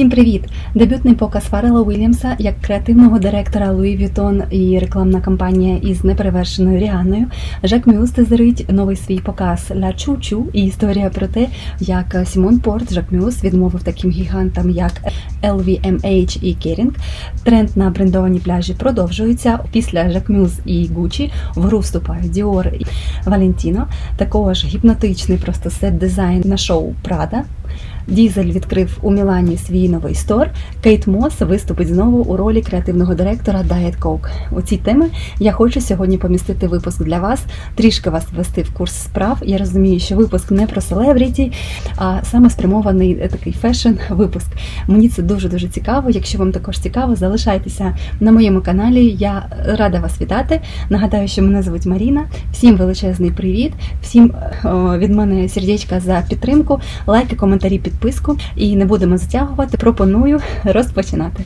Всім привіт! Дебютний показ Фаррела Уільямса як креативного директора Луї Вітон і рекламна кампанія із неперевершеною Ріаною. Жак Мюс тезерить новий свій показ Ла Чу-Чу і історія про те, як Сімон Порт Жак Мюс відмовив таким гігантам, як LVMH і Керінг. Тренд на брендовані пляжі продовжується. Після Жак Мюс і Гуччі в гру вступають Діор і Валентіно. Також гіпнотичний просто сет дизайн на шоу Прада. Дізель відкрив у Мілані свій новий стор. Кейт Мос виступить знову у ролі креативного директора Diet Coke. У цій темі я хочу сьогодні помістити випуск для вас, трішки вас ввести в курс справ. Я розумію, що випуск не про селебріті, а саме спрямований е, такий фешн випуск. Мені це дуже дуже цікаво. Якщо вам також цікаво, залишайтеся на моєму каналі. Я рада вас вітати. Нагадаю, що мене звуть Маріна. Всім величезний привіт, всім о, від мене сердечка за підтримку, лайки, коментарі, підписку. І не будемо затягувати. Пропоную розпочинати.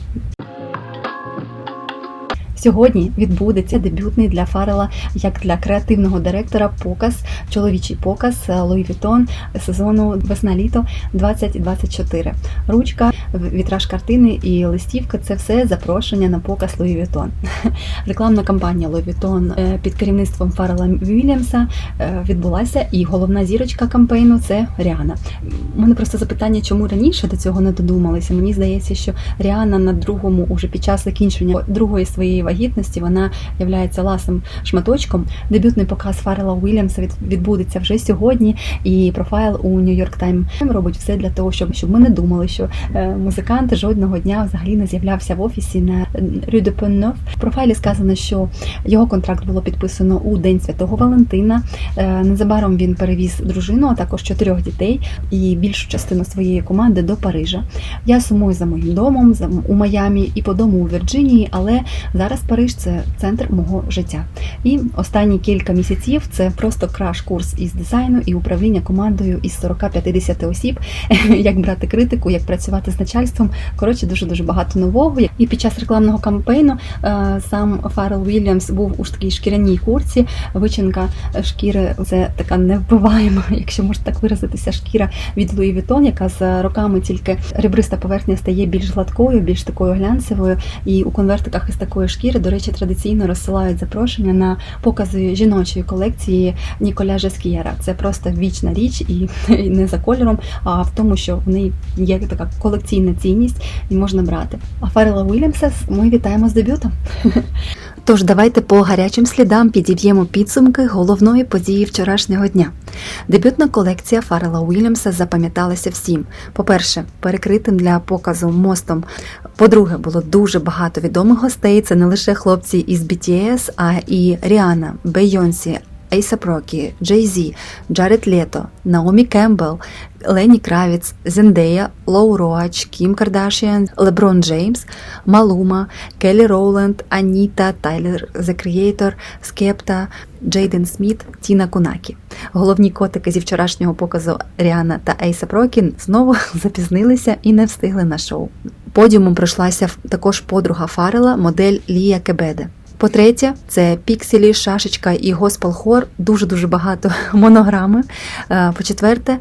Сьогодні відбудеться дебютний для Фарела як для креативного директора показ, чоловічий показ Луї Вітон сезону весна-літо 2024. Ручка, вітраж картини і листівка це все запрошення на показ Луї Вітон. Рекламна кампанія Луї Вітон е, під керівництвом Фарела Вільямса е, відбулася, і головна зірочка кампейну це Ріана. У мене просто запитання, чому раніше до цього не додумалися. Мені здається, що Ріана на другому, уже під час закінчення другої своєї вагітності, вона являється ласим шматочком. Дебютний показ Фаррела Уільямса відбудеться вже сьогодні. І профайл у York Times робить все для того, щоб, щоб ми не думали, що е, музикант жодного дня взагалі не з'являвся в офісі на Rue. В профайлі сказано, що його контракт було підписано у День Святого Валентина. Е, Незабаром він перевіз дружину, а також чотирьох дітей і більшу частину своєї команди до Парижа. Я сумую за моїм домом, за у Майамі і по дому у Вірджинії, але зараз Париж це центр мого життя. І останні кілька місяців це просто краш-курс із дизайну і управління командою із 40-50 осіб, як брати критику, як працювати з начальством. Коротше, дуже дуже багато нового. І під час рекламного кампейну е, сам Фаррел Вільямс був у такій шкіряній курці. Вичинка шкіри це така невбиваєма, якщо можна так виразитися, шкіра від Луї Вітон, яка з роками тільки ребриста поверхня стає більш гладкою, більш такою глянцевою. І у конвертиках із такої шкіри, до речі, традиційно розсилають запрошення на покази жіночої колекції Ніколя Жескієра. Це просто вічна річ, і не за кольором, а в тому, що в неї є така колекційна цінність і можна брати. А Фарела Уільямса ми вітаємо з дебютом. Тож давайте по гарячим слідам підіб'ємо підсумки головної події вчорашнього дня. Дебютна колекція Фарела Уільямса запам'яталася всім. По-перше, перекритим для показу мостом. По-друге, було дуже багато відомих гостей. Це не лише хлопці із BTS, а і Ріана, Бейонсі, Ейсап Рокі, Джей Зі, Джаред Лето, Наомі Кембл, Лені Кравіц, Зендея, Лоу Роач, Кім Кардашіан, Леброн Джеймс, Малума, Келлі Роуленд, Аніта, Тайлер The Creator, Скепта, Джейден Сміт, Тіна Кунакі. Головні котики зі вчорашнього показу Ріана та Ейсап Рокі знову запізнилися і не встигли на шоу. Подіумом пройшлася також подруга Фарела, модель Лія Кебеде. По-третє, це пікселі, шашечка і госпел хор, дуже дуже багато монограми. Е, По-четверте,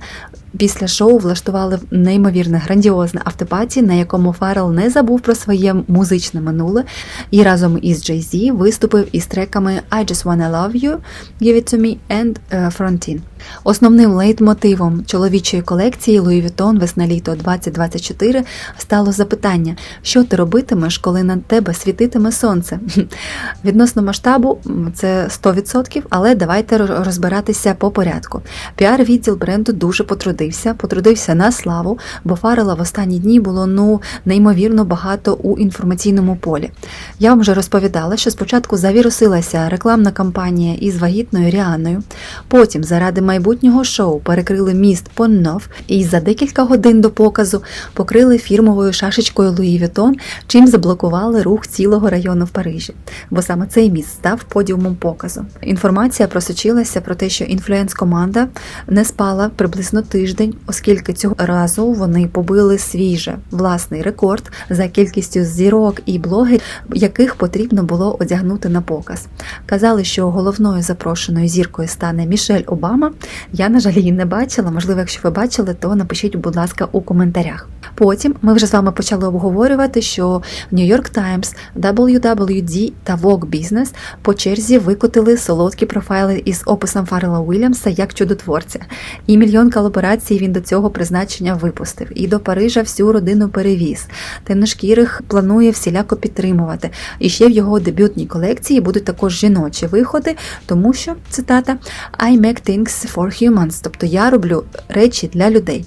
після шоу влаштували неймовірне грандіозне автопаті, на якому Фарел не забув про своє музичне минуле і разом із Jay-Z виступив із треками I Just Wanna Love You, Give It To Me and е, Frontin. Основним лейтмотивом чоловічої колекції Louis Vuitton весна-літо 2024 стало запитання, що ти робитимеш, коли на тебе світитиме сонце. Відносно масштабу це 100%, але давайте розбиратися по порядку. Піар-відділ бренду дуже потрудився, потрудився на славу, бо Фарела в останні дні було ну неймовірно багато у інформаційному полі. Я вам вже розповідала, що спочатку завірусилася рекламна кампанія із вагітною Ріаною, потім заради майбутнього шоу перекрили міст Поннов і за декілька годин до показу покрили фірмовою шашечкою Луї Вітон, чим заблокували рух цілого району в Парижі, бо саме цей міст став подіумом показу. Інформація просочилася про те, що інфлюенс-команда не спала приблизно тиждень, оскільки цього разу вони побили свій же власний рекорд за кількістю зірок і блогерів, яких потрібно було одягнути на показ. Казали, що головною запрошеною зіркою стане Мішель Обама, Я, на жаль, її не бачила. Можливо, якщо ви бачили, то напишіть, будь ласка, у коментарях. Потім ми вже з вами почали обговорювати, що New York Times, WWD та Vogue Business по черзі викотили солодкі профайли із описом Фаррела Уільямса як чудотворця. І мільйон колаборацій він до цього призначення випустив. І до Парижа всю родину перевіз. Темношкірих планує всіляко підтримувати. І ще в його дебютній колекції будуть також жіночі виходи, тому що цитата I make things for humans, тобто я роблю речі для людей.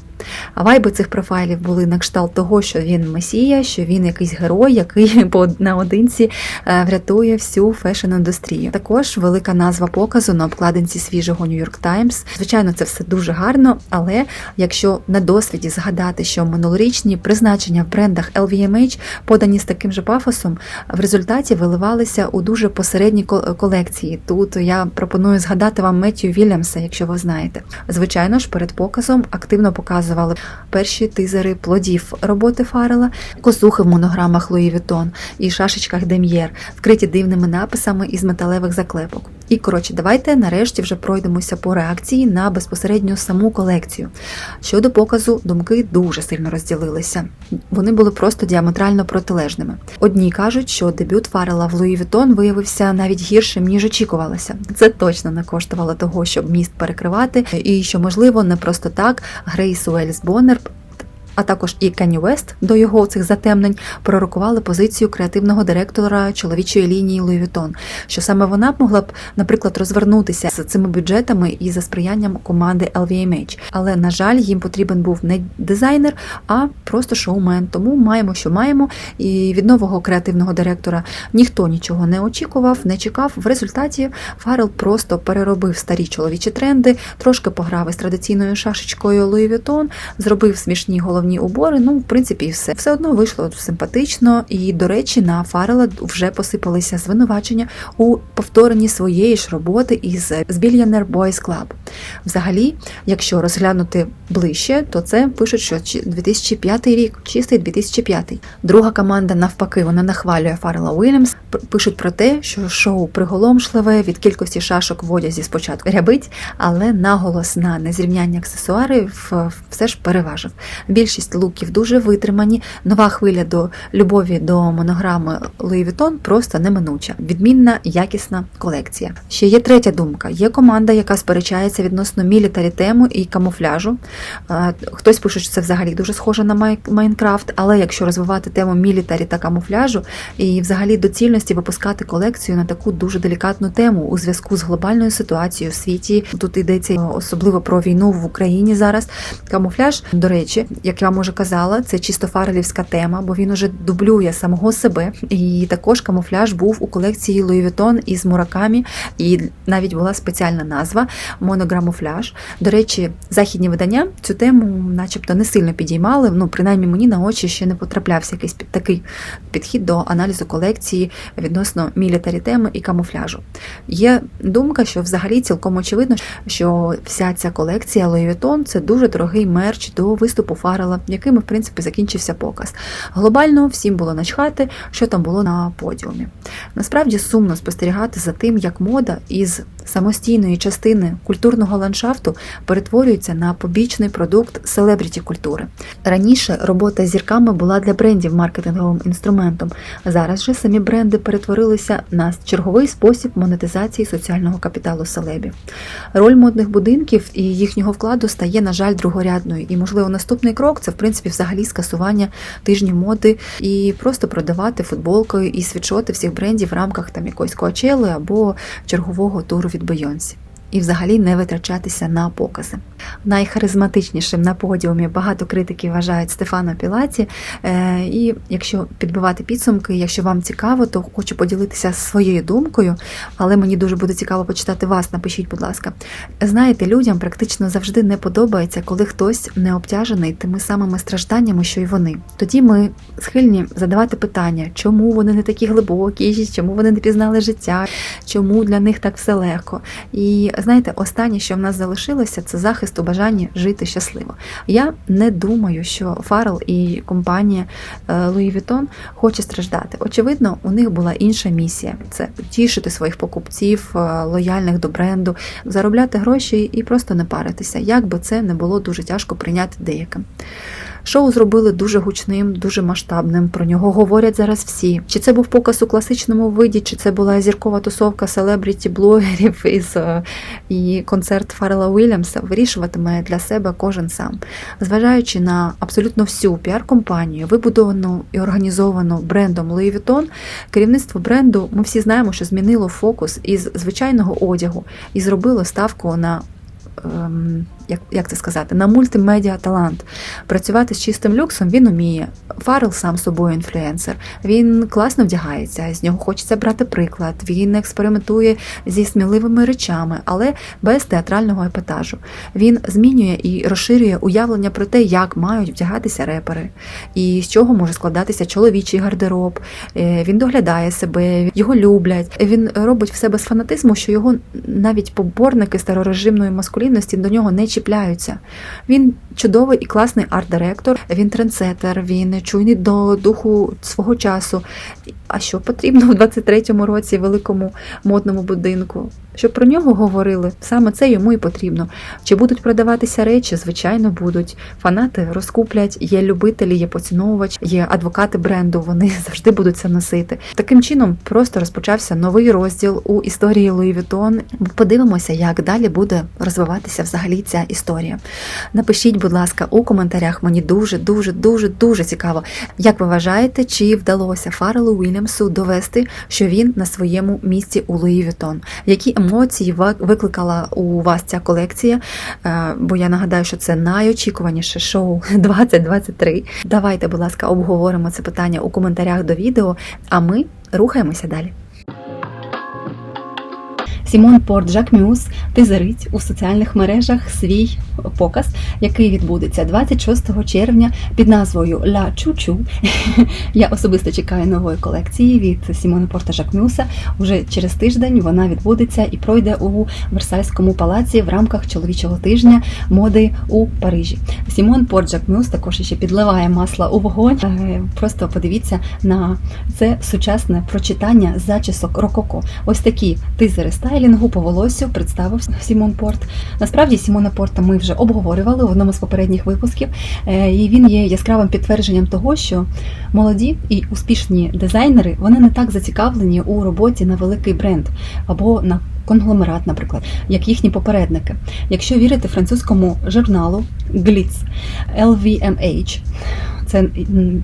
Вайби цих профайлів були на кшталт того, що він месія, що він якийсь герой, який наодинці е, врятує всю фешн-індустрію. Також велика назва показу на обкладинці свіжого York Times. Звичайно, це все дуже гарно, але якщо на досвіді згадати, що минулорічні призначення в брендах LVMH подані з таким же пафосом, в результаті виливалися у дуже посередні колекції. Тут я пропоную згадати вам Меттію Вільямса, якщо ви знаєте. Звичайно ж, перед показом активно показували перші тизери плодів роботи Фарела, косухи в монограмах Луї Вітон і шашечках Дем'єр, вкриті дивними написами із металевих заклепок. І коротше, давайте нарешті вже пройдемося по реакції на безпосередньо саму колекцію. Щодо показу, думки дуже сильно розділилися. Вони були просто діаметрально протилежними. Одні кажуть, що дебют Фарела в Луї Вітон виявився навіть гіршим, ніж очікувалося. Це точно не коштувало того, щоб міст перекривати, і що можливо не просто так Грейс Уельс Боннер а також і Кенні Вест до його цих затемнень пророкували позицію креативного директора чоловічої лінії Louis Vuitton, що саме вона б могла б, наприклад, розвернутися з цими бюджетами і за сприянням команди LVMH. Але на жаль, їм потрібен був не дизайнер, а просто шоумен. Тому маємо, що маємо. І від нового креативного директора ніхто нічого не очікував, не чекав. В результаті Фарел просто переробив старі чоловічі тренди, трошки пограв із традиційною шашечкою Louis Vuitton, зробив смішні головні убори. Ну, в принципі, і все. Все одно вийшло симпатично. І, до речі, на Фарела вже посипалися звинувачення у повторенні своєї ж роботи із з Billionaire Boys Club. Взагалі, якщо розглянути ближче, то це пишуть, що 2005 рік, чистий 2005. Друга команда, навпаки, вона нахвалює Фаррела Уільямс. Пишуть про те, що шоу приголомшливе від кількості шашок в одязі спочатку рябить, але наголос на незрівняння аксесуарів е, все ж переважив. Більшість луків дуже витримані. Нова хвиля до любові до монограми Louis Vuitton просто неминуча. Відмінна, якісна колекція. Ще є третя думка. Є команда, яка сперечається відносно мілітарі тему і камуфляжу. Е, Хтось пише, що це взагалі дуже схоже на Майнкрафт, але якщо розвивати тему мілітарі та камуфляжу і взагалі доцільності випускати колекцію на таку дуже делікатну тему у зв'язку з глобальною ситуацією в світі, тут йдеться особливо про війну в Україні зараз. Камуфляж, до речі, як я вам уже казала, це чисто фарелівська тема, бо він уже дублює самого себе. І також камуфляж був у колекції Louis Vuitton із муракамі, і навіть була спеціальна назва монограмуфляж. До речі, західні видання цю тему, начебто, не сильно підіймали. Ну, принаймні мені на очі ще не потраплявся якийсь такий підхід до аналізу колекції відносно мілітарі теми і камуфляжу. Є думка, що взагалі цілком очевидно, що вся ця колекція Louis Vuitton – це дуже дорогий мерч до виступу Фарела, яким, в принципі, закінчився показ. Глобально всім було начхати, що там було на подіумі. Насправді сумно спостерігати за тим, як мода із самостійної частини культурного ландшафту перетворюється на побічний продукт селебріті культури. Раніше робота з зірками була для брендів маркетинговим інструментом. Зараз же самі бренди перетворилися на черговий спосіб монетизації соціального капіталу селебів. Роль модних будинків і їхнього вкладу стає, на жаль, другорядною. І, можливо, наступний крок це в принципі взагалі скасування тижнів моди і просто продавати футболкою і світшоти всіх брендів в рамках там якоїсь коачели або чергового туру від Бейонсі. І взагалі не витрачатися на покази. Найхаризматичнішим на подіумі багато критиків вважають Стефана Пілаті. Е, І якщо підбивати підсумки, якщо вам цікаво, то хочу поділитися своєю думкою, але мені дуже буде цікаво почитати вас. Напишіть, будь ласка. Знаєте, людям практично завжди не подобається, коли хтось не обтяжений тими самими стражданнями, що й вони. Тоді ми схильні задавати питання, чому вони не такі глибокі, чому вони не пізнали життя, чому для них так все легко. І знаєте, останнє, що в нас залишилося, це захист у бажанні жити щасливо. Я не думаю, що Фаррел і компанія е, Louis Vuitton хоче страждати. Очевидно, у них була інша місія: це тішити своїх покупців, е, лояльних до бренду, заробляти гроші і просто не паритися, як би це не було дуже тяжко прийняти деяким. Шоу зробили дуже гучним, дуже масштабним. Про нього говорять зараз всі. Чи це був показ у класичному виді, чи це була зіркова тусовка селебріті блогерів із е, і концерт Фаррела Уільямса, вирішуватиме для себе кожен сам, зважаючи на абсолютно всю піар-компанію, вибудовану і організовану брендом Louis Vuitton, керівництво бренду, ми всі знаємо, що змінило фокус із звичайного одягу і зробило ставку на. ем, Як, як це сказати, на мультимедіа талант. Працювати з чистим люксом він уміє. Фаррел сам собою інфлюенсер. Він класно вдягається, з нього хочеться брати приклад. Він експериментує зі сміливими речами, але без театрального епатажу. Він змінює і розширює уявлення про те, як мають вдягатися репери, і з чого може складатися чоловічий гардероб. Е, Він доглядає себе, його люблять. Він робить все без фанатизму, що його навіть поборники старорежимної маскулінності до нього не чіпляються. Він чудовий і класний арт-директор, він трендсетер, він чуйний до духу свого часу. А що потрібно в 23-му році великому модному будинку? Щоб про нього говорили, саме це йому і потрібно. Чи будуть продаватися речі? Звичайно, будуть. Фанати розкуплять, є любителі, є поціновувач, є адвокати бренду. Вони завжди будуть це носити. Таким чином просто розпочався новий розділ у історії Louis Vuitton. Подивимося, як далі буде розвиватися взагалі ця історія. Напишіть, будь ласка, у коментарях. Мені дуже, дуже, дуже, дуже цікаво, як ви вважаєте, чи вдалося Фаррелу Уільямсу довести, що він на своєму місці у Луї Vuitton? Які емоції викликала у вас ця колекція? Е, Бо я нагадаю, що це найочікуваніше шоу 2023. Давайте, будь ласка, обговоримо це питання у коментарях до відео, а ми рухаємося далі. Сімон Порт Жакмюс тизерить у соціальних мережах свій показ, який відбудеться 26 червня під назвою Ла Чучу. Я особисто чекаю нової колекції від Сімона Порта Жакмюса. Уже через тиждень вона відбудеться і пройде у Версальському палаці в рамках чоловічого тижня моди у Парижі. Сімон Порт Жакмюс також ще підливає масла у вогонь. Е, Просто подивіться на це сучасне прочитання зачісок Рококо. Ось такі тизери стайлінгу по волосю представив Сімон Порт. Насправді Сімона Порта ми вже обговорювали в одному з попередніх випусків, Е, і він є яскравим підтвердженням того, що молоді і успішні дизайнери вони не так зацікавлені у роботі на великий бренд або на конгломерат, наприклад, як їхні попередники. Якщо вірити французькому журналу Glitz LVMH, це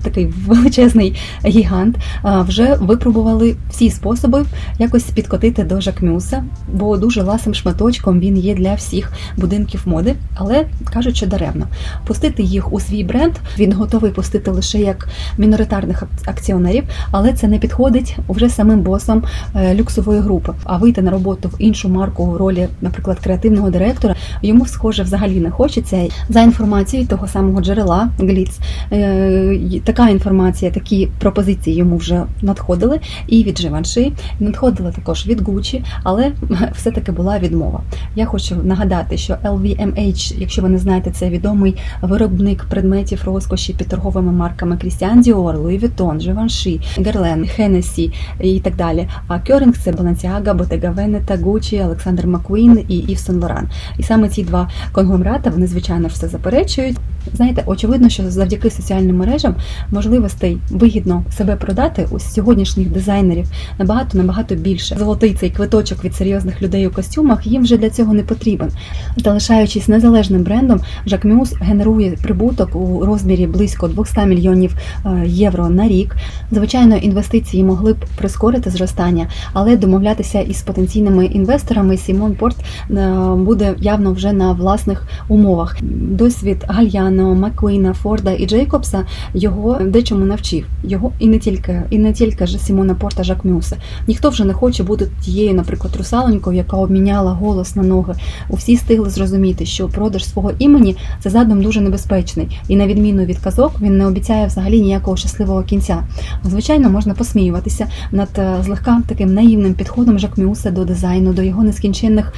такий величезний гігант, вже випробували всі способи якось підкотити до Жакмюса, бо дуже ласим шматочком він є для всіх будинків моди, але кажуть, що даремно. Пустити їх у свій бренд він готовий пустити лише як міноритарних акціонерів, але це не підходить вже самим босом е, люксової групи. А вийти на роботу іншу марку у ролі, наприклад, креативного директора, йому схоже взагалі не хочеться. За інформацією того самого джерела Гліц, е, така інформація, такі пропозиції йому вже надходили і від Живанши, і надходили також від Гучі, але все-таки була відмова. Я хочу нагадати, що LVMH, якщо ви не знаєте, це відомий виробник предметів розкоші під торговими марками Christian Dior, Louis Vuitton, Givenchy, Guerlain, Hennessy і так далі. А Кьорінг це Balenciaga, Bottega Veneta, Gucci, Alexander McQueen і Yves Saint Laurent. І саме ці два конгломерати, вони, звичайно все заперечують. Знаєте, очевидно, що завдяки соціальним мережам можливостей вигідно себе продати у сьогоднішніх дизайнерів набагато набагато більше. Золотий цей квиточок від серйозних людей у костюмах їм вже для цього не потрібен. Залишаючись незалежним брендом, Жакмюс генерує прибуток у розмірі близько 200 мільйонів е, євро на рік. Звичайно, інвестиції могли б прискорити зростання, але домовлятися із потенційними інвесторами Сімон Порт е, буде явно вже на власних умовах. Досвід гальян но Маккуїна, Форда і Джейкобса його дечому навчив. Його і не тільки, і не тільки ж Сімона Порта Жак Мюса. Ніхто вже не хоче бути тією, наприклад, русалонькою, яка обміняла голос на ноги. Усі стигли зрозуміти, що продаж свого імені це задум дуже небезпечний, і на відміну від казок, він не обіцяє взагалі ніякого щасливого кінця. Звичайно, можна посміюватися над е, злегка таким наївним підходом Жак Мюса до дизайну, до його нескінченних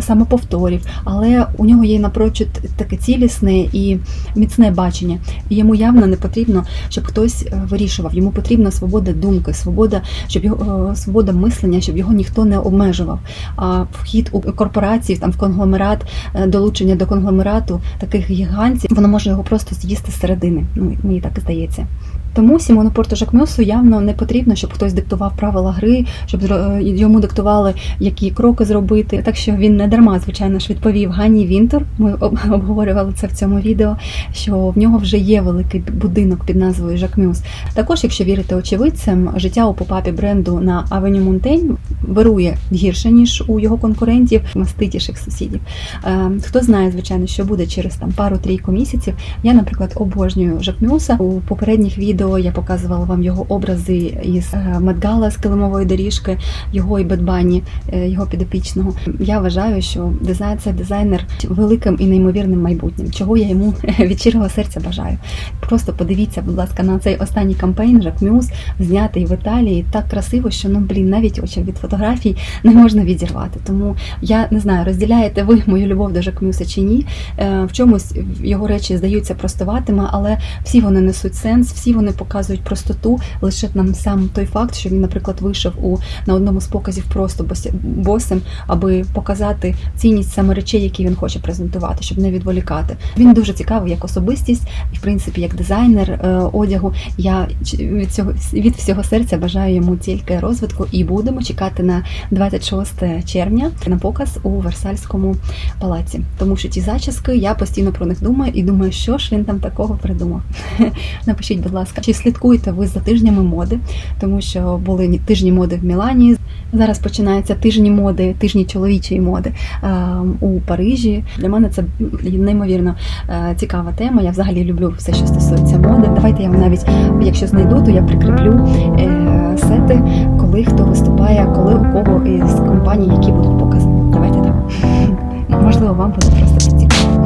самоповторів, але у нього є напрочуд таке цілісне і міцне бачення. І йому явно не потрібно, щоб хтось е, вирішував. Йому потрібна свобода думки, свобода, щоб його е, свобода мислення, щоб його ніхто не обмежував. А вхід у корпорації, там в конгломерат, е, долучення до конгломерату таких гігантів, воно може його просто з'їсти середини. Ну мені так здається. Тому Сімону Порту Жакмюсу явно не потрібно, щоб хтось диктував правила гри, щоб йому диктували, які кроки зробити. Так що він не дарма, звичайно ж, відповів Ганні Вінтер. Ми обговорювали це в цьому відео. Що в нього вже є великий будинок під назвою Жакмюс. Також, якщо вірити очевидцям, життя у попапі бренду на Авеню Монтень вирує гірше ніж у його конкурентів, маститіших сусідів. Е, Хто знає, звичайно, що буде через там пару-трійку місяців. Я, наприклад, обожнюю Жакмюса. У попередніх відео я показувала вам його образи із е, Медгала з килимової доріжки, його і Бетбані, е, його підопічного. Я вважаю, що дизайн це дизайнер великим і неймовірним майбутнім, чого я йому від щирого серця бажаю. Просто подивіться, будь ласка, на цей останній кампейн Жакмюс, знятий в Італії, так красиво, що ну блін, навіть очі від фотографій не можна відірвати. Тому я не знаю, розділяєте ви мою любов до Жакмюса чи ні. Е, В чомусь його речі здаються простоватими, але всі вони несуть сенс, всі вони показують простоту. Лише нам сам той факт, що він, наприклад, вийшов у на одному з показів просто бос- босим, аби показати цінність саме речей, які він хоче презентувати, щоб не відволікати. Він дуже цікавий як особистість, і в принципі, як дизайнер е, одягу. Я від цього від всього серця бажаю йому тільки розвитку і будемо чекати на 26 червня на показ у Версальському палаці. Тому що ті зачіски, я постійно про них думаю і думаю, що ж він там такого придумав. Напишіть, будь ласка, чи слідкуєте ви за тижнями моди, тому що були тижні моди в Мілані. Зараз починаються тижні моди, тижні чоловічої моди у Парижі. Для мене це неймовірно е, цікава тема. Я взагалі люблю все, що стосується моди. Давайте я вам навіть, якщо знайду, то я прикріплю е, сети, коли хто виступає, коли у кого із компаній, які будуть покази. Давайте так. Можливо, вам буде просто цікаво.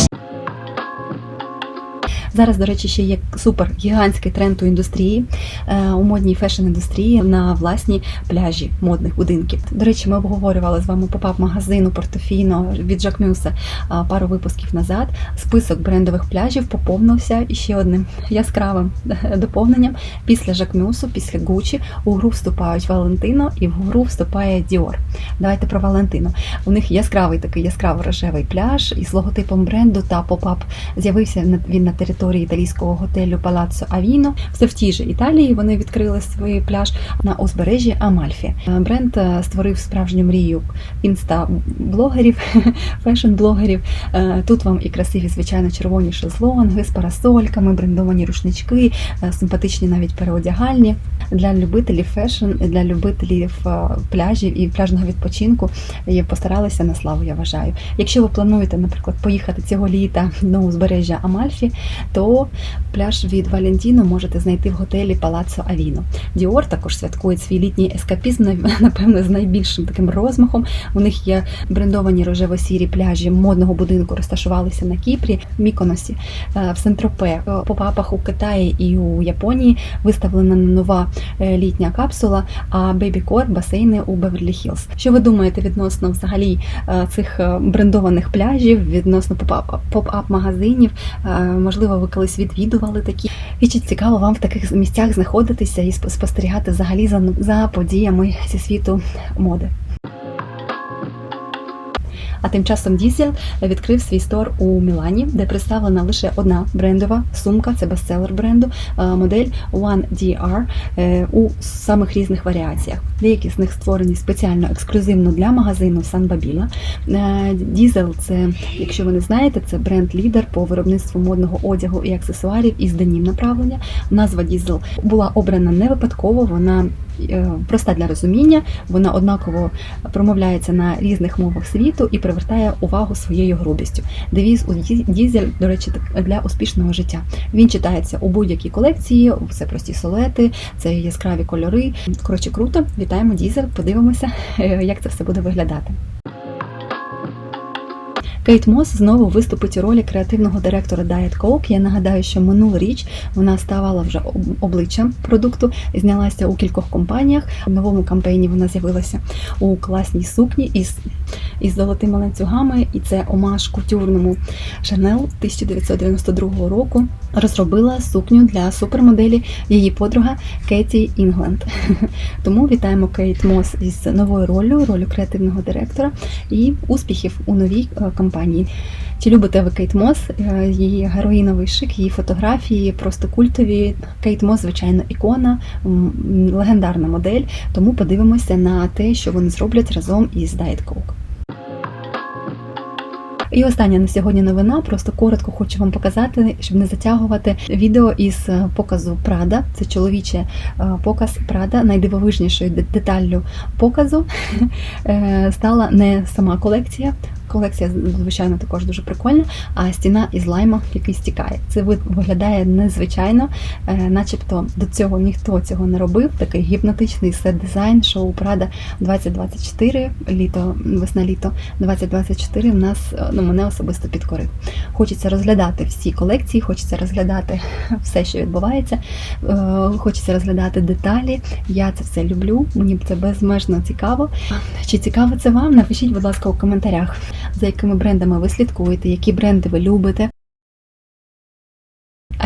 Зараз, до речі, ще є супер гігантський тренд у індустрії, е, у модній фешн-індустрії на власні пляжі модних будинків. До речі, ми обговорювали з вами попап магазину Портофіно від Жакмюса а, пару випусків назад. Список брендових пляжів поповнився іще одним яскравим доповненням. Після Жакмюсу, після Гучі у гру вступають Валентино і в гру вступає Діор. Давайте про Валентино. У них яскравий такий яскраво рожевий пляж із логотипом бренду та попап з'явився він на території італійського готелю Палаццо Авіно. Все в тій же Італії вони відкрили свій пляж на узбережжі Амальфі. Е, Бренд е, створив справжню мрію інста-блогерів, фешн-блогерів. Е, Тут вам і красиві, звичайно, червоні шезлонги з парасольками, брендовані рушнички, симпатичні навіть переодягальні для любителів фешн, для любителів пляжів і пляжного відпочинку. І постаралися на славу, я вважаю. Якщо ви плануєте, наприклад, поїхати цього літа на узбережжя Амальфі, то пляж від Валентіно можете знайти в готелі Палаццо Авіно. Діор також святкує свій літній ескапізм, напевно, з найбільшим таким розмахом. У них є брендовані рожево-сірі пляжі модного будинку, розташувалися на Кіпрі, Міконосі, е, в Сентропе, Е, по папах у Китаї і у Японії виставлена нова е, літня капсула, а Core – басейни у Беверлі Хілз. Що ви думаєте відносно взагалі цих брендованих пляжів, відносно поп-ап- магазинів? Е, Ви колись відвідували такі. Вічі цікаво вам в таких місцях знаходитися і спо- спостерігати взагалі за, за подіями зі світу моди? А тим часом Дізель відкрив свій стор у Мілані, де представлена лише одна брендова сумка, це бестселер бренду, е, модель One DR е, у самих різних варіаціях. Деякі з них створені спеціально ексклюзивно для магазину Сан Бабіла. Дізель це, якщо ви не знаєте, це бренд-лідер по виробництву модного одягу і аксесуарів із денім направлення. Назва Дізель була обрана не випадково, вона е, проста для розуміння, вона однаково промовляється на різних мовах світу і привертає увагу своєю грубістю. Девіз у дізель, до речі, для успішного життя. Він читається у будь-якій колекції, це прості солети, це яскраві кольори. Коротше, круто. Вітаємо дізель. Подивимося, е, як це все буде виглядати. Кейт Мос знову виступить у ролі креативного директора Diet Coke. Я нагадаю, що минулоріч вона ставала вже обличчям продукту, знялася у кількох компаніях. В новому кампейні вона з'явилася у класній сукні із, із золотими ланцюгами, і це омаж кутюрному Chanel 1992 року. Розробила сукню для супермоделі її подруга Кеті Інгленд. Тому вітаємо Кейт Мос із новою роллю, ролью креативного директора і успіхів у новій е, кампанії. Чи любите ви Кейт Мос? Е, Її героїновий шик, її фотографії просто культові. Кейт Мос, звичайно, ікона, легендарна модель. Тому подивимося на те, що вони зроблять разом із Diet Coke. І остання на сьогодні новина. Просто коротко хочу вам показати, щоб не затягувати відео із е, показу Прада. Це чоловічий показ Прада. Найдивовижнішою деталлю показу е, стала не сама колекція. Колекція, звичайно, також дуже прикольна, а стіна із лайма, який стікає. Це виглядає незвичайно, е, начебто до цього ніхто цього не робив. Такий гіпнотичний сет-дизайн шоу Прада 2024, літо, весна-літо 2024 в нас е, ну, мене особисто підкорив. Хочеться розглядати всі колекції, хочеться розглядати все, що відбувається, е, хочеться розглядати деталі. Я це все люблю, мені це безмежно цікаво. Чи цікаво це вам? Напишіть, будь ласка, у коментарях, за якими брендами ви слідкуєте, які бренди ви любите.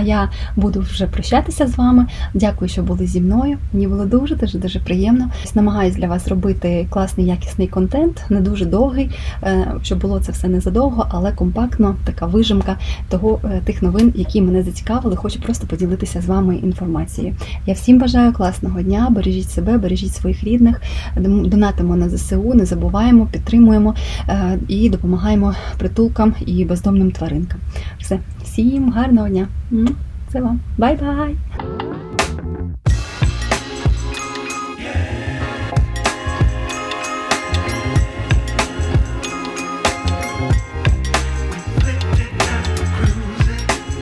Я буду вже прощатися з вами. Дякую, що були зі мною. Мені було дуже дуже дуже приємно. Намагаюсь для вас робити класний якісний контент, не дуже довгий, е, щоб було це все не задовго, але компактно, така вижимка того е, тих новин, які мене зацікавили. Хочу просто поділитися з вами інформацією. Я всім бажаю класного дня. Бережіть себе, бережіть своїх рідних, донатимо на ЗСУ, не забуваємо, підтримуємо е, і допомагаємо притулкам і бездомним тваринкам. Все, всім гарного дня. Це вам. Бай-бай!